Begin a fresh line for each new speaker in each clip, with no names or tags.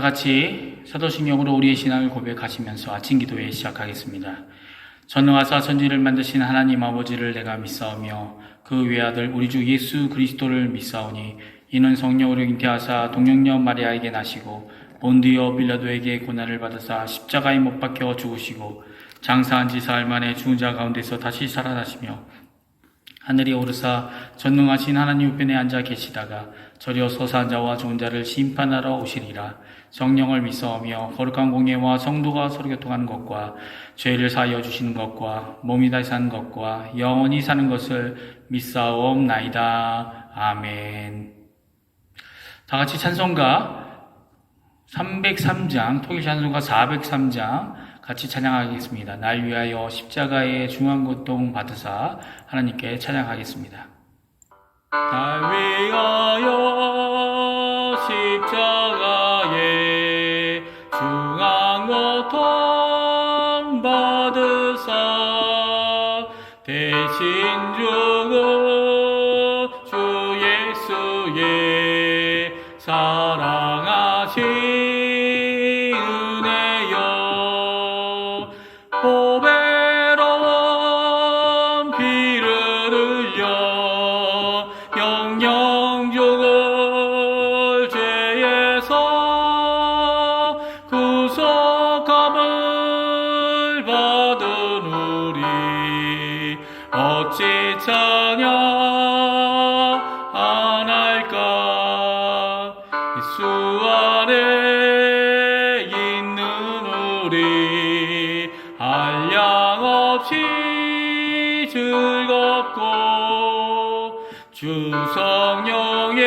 같이 사도신경으로 우리의 신앙을 고백하시면서 아침 기도회 시작하겠습니다. 전능하사 천지를 만드신 하나님 아버지를 내가 믿사오며 그 외아들 우리 주 예수 그리스도를 믿사오니 이는 성령으로 잉태하사 동령녀 마리아에게 나시고 본디오 빌라도에게 고난을 받으사 십자가에 못 박혀 죽으시고 장사한 지 사흘 만에 죽은 자 가운데서 다시 살아나시며 하늘에 오르사 전능하신 하나님 우편에 앉아 계시다가 저리어 서사한 자와 죽은 자를 심판하러 오시리라. 성령을 믿사오며 거룩한 공예와 성도가 서로 교통하는 것과 죄를 사하여 주시는 것과 몸이 다시 사는 것과 영원히 사는 것을 믿사옵나이다. 아멘. 다 같이 찬송가 303장 토일 찬송가 403장 같이 찬양하겠습니다. 날 위하여 십자가의 중한 고통 받으사 하나님께 찬양하겠습니다. 날 위하여 성령의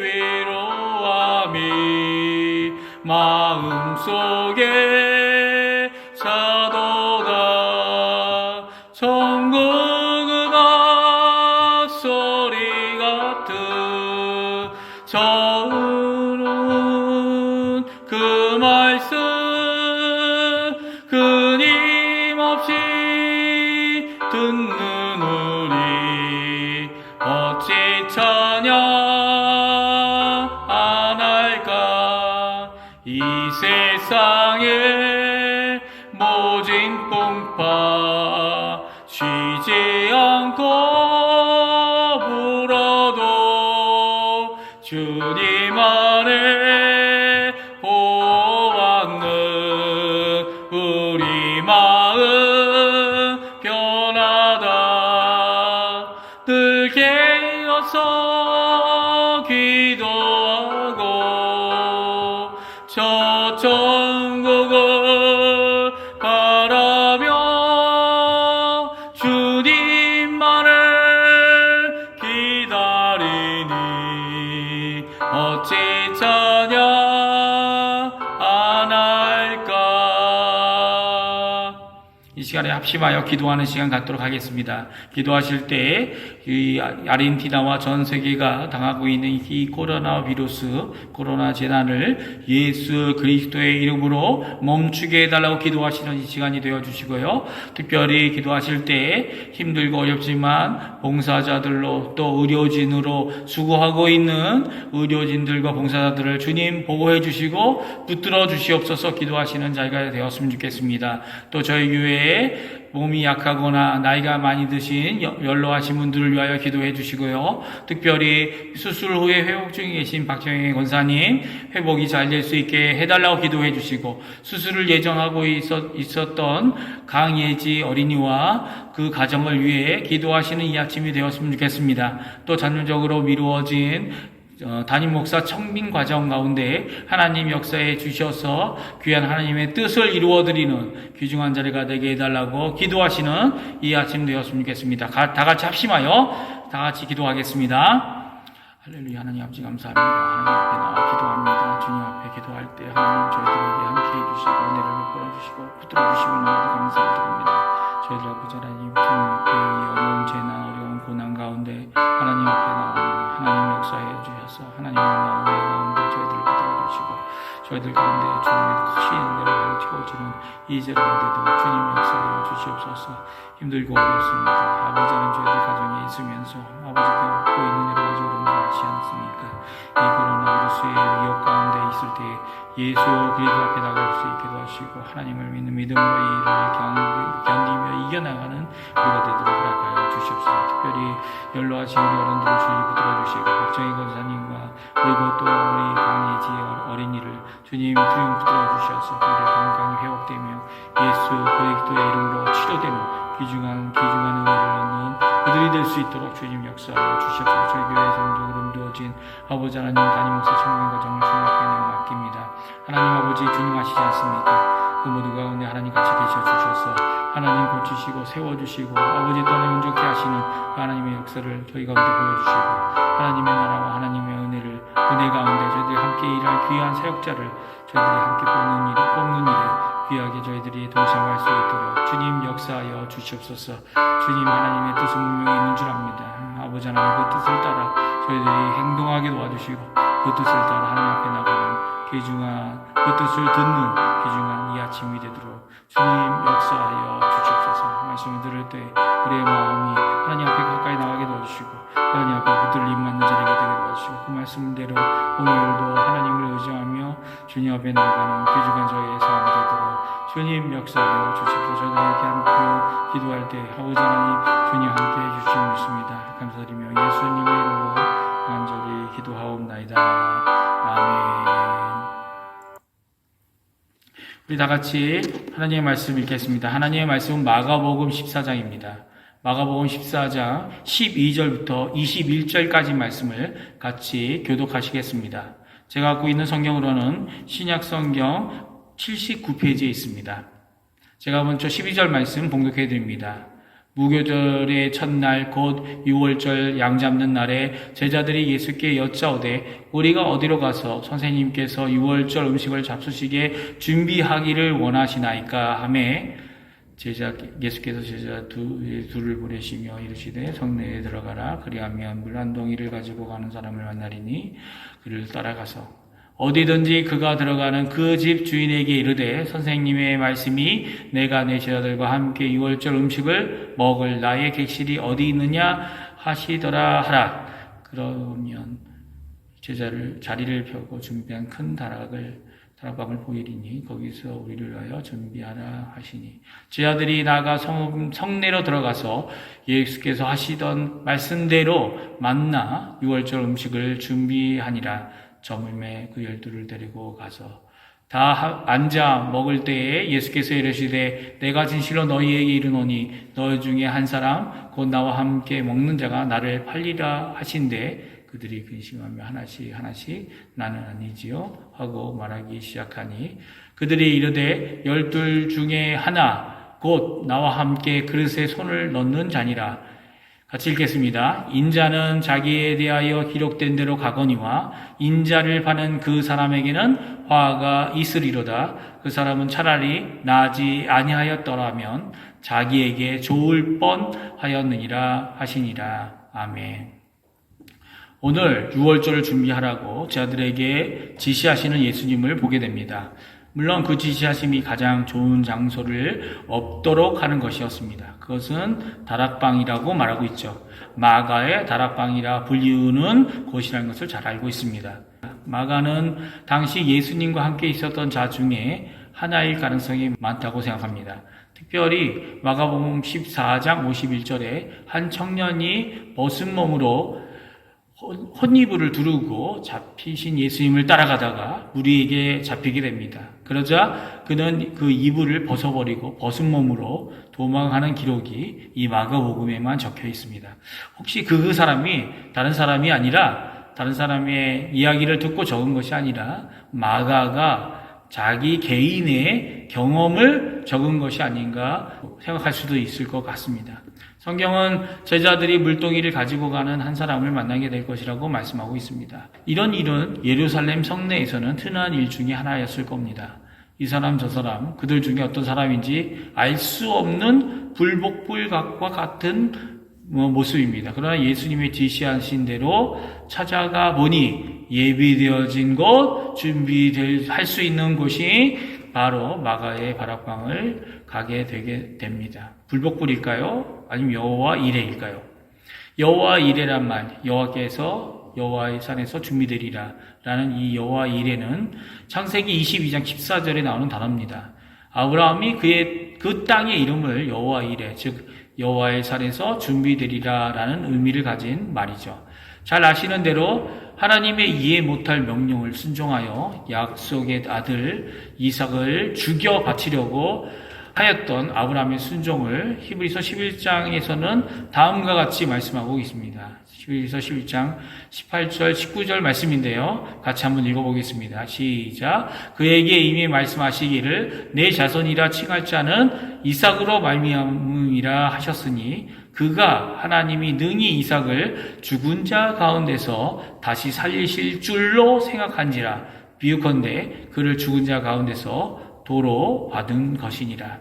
위로함이 마음속 늘 깨어서 시간에 합심하여 기도하는 시간 갖도록 하겠습니다. 기도하실 때 이 아르헨티나와 전 세계가 당하고 있는 이 코로나 비루스, 코로나 재난을 예수 그리스도의 이름으로 멈추게 해달라고 기도하시는 이 시간이 되어 주시고요. 특별히 기도하실 때 힘들고 어렵지만 봉사자들로 또 의료진으로 수고하고 있는 의료진들과 봉사자들을 주님 보호해 주시고 붙들어 주시옵소서 기도하시는 자리가 되었으면 좋겠습니다. 또 저희 교회에 몸이 약하거나 나이가 많이 드신 여- 연로하신 분들을 위하여 기도해 주시고요. 특별히 수술 후에 회복 중에 계신 박정희 권사님 회복이 잘 될 수 있게 해달라고 기도해 주시고 수술을 예정하고 있었, 있었던 강예지 어린이와 그 가정을 위해 기도하시는 이 아침이 되었으면 좋겠습니다. 또 전면적으로 미루어진 어, 담임 목사 청빙 과정 가운데 하나님 역사에 주셔서 귀한 하나님의 뜻을 이루어드리는 귀중한 자리가 되게 해달라고 기도하시는 이 아침 되었으면 좋겠습니다. 가- 다 같이 합심하여 다 같이 기도하겠습니다. 할렐루야 하나님 아버지 감사합니다. 하나님 앞에 나와 기도합니다. 주님 앞에 기도할 때 하나님 저희들에게 함께 해주시고 은혜를 베풀어 주시고 붙들어 주시면 너무 감사드립니다. 저희들 아버지 하나님 주님 앞에 이 어려운 재난 어려운 고난 가운데 하나님 앞에. 하나님 가운데 저희들을 붙들어 주시고 저희들 가운데 주님의 크신 은혜로 채워지는 이제 가운데도 주님 역사하여 주시옵소서 힘들고 어렵습니다. 아버지는 저희들 가정에 있으면서 아버지가 얻고 있는 여러 가지 어려움을 알지 않습니까? 이 코로나 바이러스의 위협 가운데 있을 때 예수 그리스도 앞에 나갈 수 있게 도와주시고 하나님을 믿는 믿음과 이를 견- 견디며 이겨나가는 우리가 되도록 허락하여 주시옵소서 특별히 연로하신 어른들을 주님 붙들어 주시고 박정희 권사님과 그리고 또 우리 강예지 어린이를 주님 주님 붙들어 주셔서 그들의 건강이 회복되며 예수 그리스도의 이름으로 치료되는 귀중한 귀중한 은혜를 얻는 그들이 될 수 있도록 주님 역사하여 주시옵소서. 저희 교회 성도로 이루어진 아버지 하나님 담임 목사 청년 과 정을 주님 앞에 내어 맡깁니다. 하나님 아버지 주님 아시지 않습니까? 그 모두 가운데 하나님 같이 계셔 주셔서 하나님 고치시고 세워주시고 아버지 또한 온전케 하시는 그 하나님의 역사를 저희 가운데 보여주시고 하나님의 나라와 하나님의 은혜 가운데 저희들이 함께 일할 귀한 사역자를 저희들이 함께 뽑는 일, 뽑는 일에 귀하게 저희들이 동참할 수 있도록 주님 역사하여 주시옵소서. 주님 하나님의 뜻은 분명히 있는 줄 압니다. 아버지 하나님 그 뜻을 따라 저희들이 행동하게 도와주시고 그 뜻을 따라 하나님 앞에 나가는 귀중한 그 뜻을 듣는 귀중한 이 아침이 되도록 주님 역사하여 주시옵소서. 말씀을 들을 때 우리의 마음이 하나님 앞에 가까이 나가게 도와주시고 하나님 앞에 붙들림 맞는 자리가 되게 도와주시고 그 말씀대로 오늘도 하나님을 의지하며 주님 앞에 나가는 귀중한 저희의 삶이 되도록 주님 주시옵소서 저희가 이렇게 함께 기도할 때 아버지 하나님 주님 함께 해주시면 믿습니다 감사드리며 예수님의 이름으로 간절히 기도하옵나이다 아멘 우리 다 같이 하나님의 말씀 읽겠습니다. 하나님의 말씀은 마가복음 14장입니다. 마가복음 14장 12절부터 21절까지 말씀을 같이 교독하시겠습니다. 제가 갖고 있는 성경으로는 신약 성경 79페이지에 있습니다. 제가 먼저 12절 말씀 봉독해 드립니다. 무교절의 첫날 곧 6월절 양 잡는 날에 제자들이 예수께 여짜오되 우리가 어디로 가서 선생님께서 6월절 음식을 잡수시게 준비하기를 원하시나이까 하매 제자 예수께서 제자 두, 둘을 보내시며 이르시되 성내에 들어가라 그리하면 물 한 동이를 가지고 가는 사람을 만나리니 그를 따라가서 어디든지 그가 들어가는 그 집 주인에게 이르되 선생님의 말씀이 내가 내 제자들과 함께 유월절 음식을 먹을 나의 객실이 어디 있느냐 하시더라 하라. 그러면 제자를 자리를 펴고 준비한 큰 다락을 다락방을 보이리니 거기서 우리를 위하여 준비하라 하시니. 제자들이 나가 성, 성내로 들어가서 예수께서 하시던 말씀대로 만나 유월절 음식을 준비하니라. 저물매 그 열두를 데리고 가서 다 하- 앉아 먹을 때에 예수께서 이르시되 내가 진실로 너희에게 이르노니 너희 중에 한 사람 곧 나와 함께 먹는 자가 나를 팔리라 하신대 그들이 근심하며 하나씩 하나씩 나는 아니지요 하고 말하기 시작하니 그들이 이르되 열둘 중에 하나 곧 나와 함께 그릇에 손을 넣는 자니라 같이 읽겠습니다. 인자는 자기에 대하여 기록된 대로 가거니와 인자를 파는 그 사람에게는 화가 있으리로다. 그 사람은 차라리 나지 아니하였더라면 자기에게 좋을 뻔하였느니라 하시니라. 아멘. 오늘 6월절을 준비하라고 제자들에게 지시하시는 예수님을 보게 됩니다. 물론 그 지시하심이 가장 좋은 장소를 없도록 하는 것이었습니다. 그것은 다락방이라고 말하고 있죠. 마가의 다락방이라 불리우는 곳이라는 것을 잘 알고 있습니다. 마가는 당시 예수님과 함께 있었던 자 중에 하나일 가능성이 많다고 생각합니다. 특별히 마가복음 14장 51절에 한 청년이 벗은 몸으로 혼- 혼이불을 두르고 잡히신 예수님을 따라가다가 우리에게 잡히게 됩니다. 그러자 그는 그 이불을 벗어버리고 벗은 몸으로 도망하는 기록이 이 마가복음에만 적혀 있습니다. 혹시 그 사람이 다른 사람이 아니라 다른 사람의 이야기를 듣고 적은 것이 아니라 마가가 자기 개인의 경험을 적은 것이 아닌가 생각할 수도 있을 것 같습니다. 성경은 제자들이 물동이를 가지고 가는 한 사람을 만나게 될 것이라고 말씀하고 있습니다. 이런 일은 예루살렘 성내에서는 흔한 일 중에 하나였을 겁니다. 이 사람 저 사람 그들 중에 어떤 사람인지 알 수 없는 불복불각과 같은 뭐 모습입니다. 그러나 예수님의 지시하신 대로 찾아가 보니 예비되어진 곳, 준비할 수 있는 곳이 바로 마가의 바락방을 가게 되게 됩니다. 불복불일까요? 아니면 여호와 이레일까요? 여호와 이레란 말, 여호와께서 여호와의 산에서 준비되리라 라는 이 여호와 이레는 창세기 22장 14절에 나오는 단어입니다. 아브라함이 그의 그 땅의 이름을 여호와 이레 즉 여호와의 산에서 준비되리라라는 의미를 가진 말이죠. 잘 아시는 대로 하나님의 이해 못할 명령을 순종하여 약속의 아들 이삭을 죽여 바치려고 하였던 아브라함의 순종을 히브리서 11장에서는 다음과 같이 말씀하고 있습니다. 히브리서 11장 18절 19절 말씀인데요. 같이 한번 읽어보겠습니다. 시작. 그에게 이미 말씀하시기를 내 자손이라 칭할 자는 이삭으로 말미암음이라 하셨으니 그가 하나님이 능히 이삭을 죽은 자 가운데서 다시 살리실 줄로 생각한지라 비유컨대 그를 죽은 자 가운데서 도로 받은 것이니라.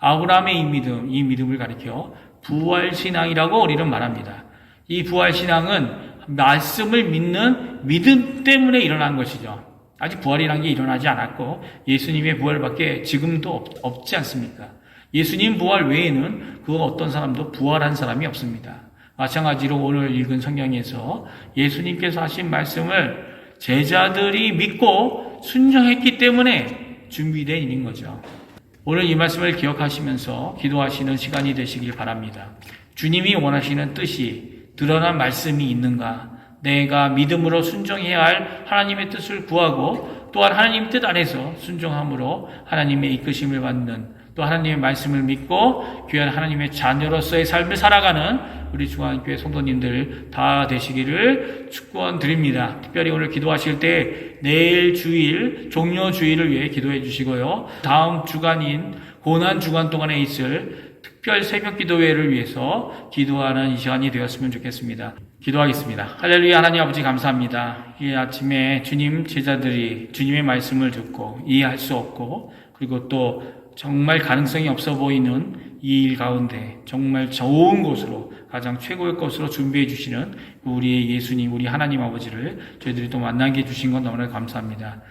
아브라함의 이 믿음, 이 믿음을 가리켜 부활신앙이라고 우리는 말합니다. 이 부활신앙은 말씀을 믿는 믿음 때문에 일어난 것이죠. 아직 부활이라는 게 일어나지 않았고 예수님의 부활밖에 지금도 없, 없지 않습니까? 예수님 부활 외에는 그 어떤 사람도 부활한 사람이 없습니다. 마찬가지로 오늘 읽은 성경에서 예수님께서 하신 말씀을 제자들이 믿고 순종했기 때문에 준비된 일인 거죠. 오늘 이 말씀을 기억하시면서 기도하시는 시간이 되시길 바랍니다. 주님이 원하시는 뜻이 드러난 말씀이 있는가? 내가 믿음으로 순종해야 할 하나님의 뜻을 구하고 또한 하나님 뜻 안에서 순종함으로 하나님의 이끄심을 받는 또 하나님의 말씀을 믿고 귀한 하나님의 자녀로서의 삶을 살아가는 우리 중앙교회 성도님들 다 되시기를 축원 드립니다. 특별히 오늘 기도하실 때 내일 주일 종료 주일을 위해 기도해 주시고요. 다음 주간인 고난 주간 동안에 있을 특별 새벽 기도회를 위해서 기도하는 이 시간이 되었으면 좋겠습니다. 기도하겠습니다. 할렐루야 하나님 아버지 감사합니다. 이 아침에 주님 제자들이 주님의 말씀을 듣고 이해할 수 없고 그리고 또 정말 가능성이 없어 보이는 이 일 가운데 정말 좋은 곳으로 가장 최고의 것으로 준비해 주시는 우리의 예수님, 우리 하나님 아버지를 저희들이 또 만나게 해주신 건 너무나 감사합니다.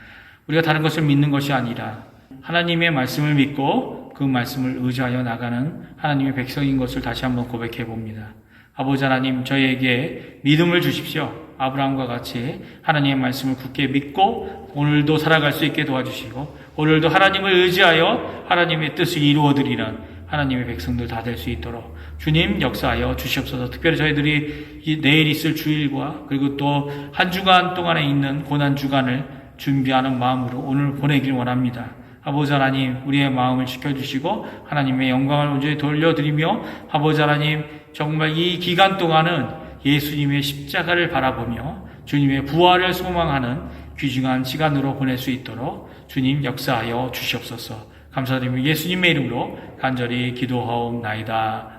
우리가 다른 것을 믿는 것이 아니라 하나님의 말씀을 믿고 그 말씀을 의지하여 나가는 하나님의 백성인 것을 다시 한번 고백해 봅니다. 아버지 하나님 저희에게 믿음을 주십시오. 아브라함과 같이 하나님의 말씀을 굳게 믿고 오늘도 살아갈 수 있게 도와주시고 오늘도 하나님을 의지하여 하나님의 뜻을 이루어드리는 하나님의 백성들 다 될 수 있도록 주님 역사하여 주시옵소서. 특별히 저희들이 내일 있을 주일과 그리고 또 한 주간 동안에 있는 고난 주간을 준비하는 마음으로 오늘 보내길 원합니다. 아버지 하나님 우리의 마음을 지켜주시고 하나님의 영광을 온전히 돌려드리며 아버지 하나님 정말 이 기간 동안은 예수님의 십자가를 바라보며 주님의 부활을 소망하는 귀중한 시간으로 보낼 수 있도록 주님 역사하여 주시옵소서. 감사드리며 예수님의 이름으로 간절히 기도하옵나이다.